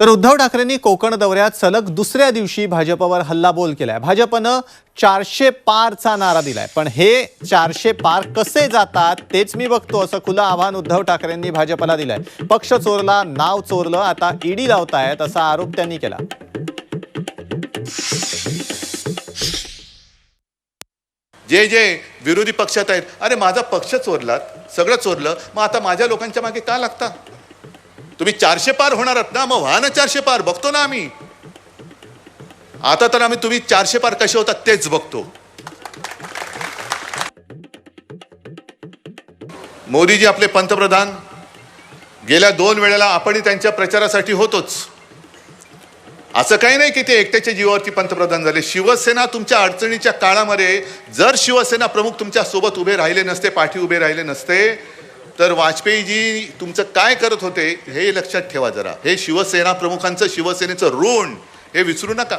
तर उद्धव ठाकरेंनी कोकण दौऱ्यात सलग दुसऱ्या दिवशी भाजपवर हल्लाबोल केलाय. भाजपनं चारशे पारचा नारा दिलाय. पण हे चारशे पार कसे जातात तेच मी बघतो असं खुलं आव्हान उद्धव ठाकरेंनी भाजपला दिलंय. पक्ष चोरला नाव चोरलं आता ईडी लावतायत असा आरोप त्यांनी केला. जे जे विरोधी पक्षात आहेत अरे माझा पक्ष चोरलात सगळं चोरलं मग आता माझ्या लोकांच्या मागे का लागता? तुम्ही चारशे पार होणार आहात ना मग व्हा ना चारशे पार बघतो ना आम्ही. आता तर आम्ही तुम्ही चारशे पार कसे होतात तेच बघतो. मोदीजी आपले पंतप्रधान गेल्या दोन वेळेला आपणही त्यांच्या प्रचारासाठी होतोच. असं काही नाही की ते एकट्याच्या जीवावरती पंतप्रधान झाले. शिवसेना तुमच्या अडचणीच्या काळामध्ये जर शिवसेना प्रमुख तुमच्यासोबत उभे राहिले नसते पाठी उभे राहिले नसते तर वाजपेयीजी तुमचं काय करत होते हे लक्षात ठेवा जरा. हे शिवसेना प्रमुखांचं शिवसेनेचं ऋण हे विसरू नका.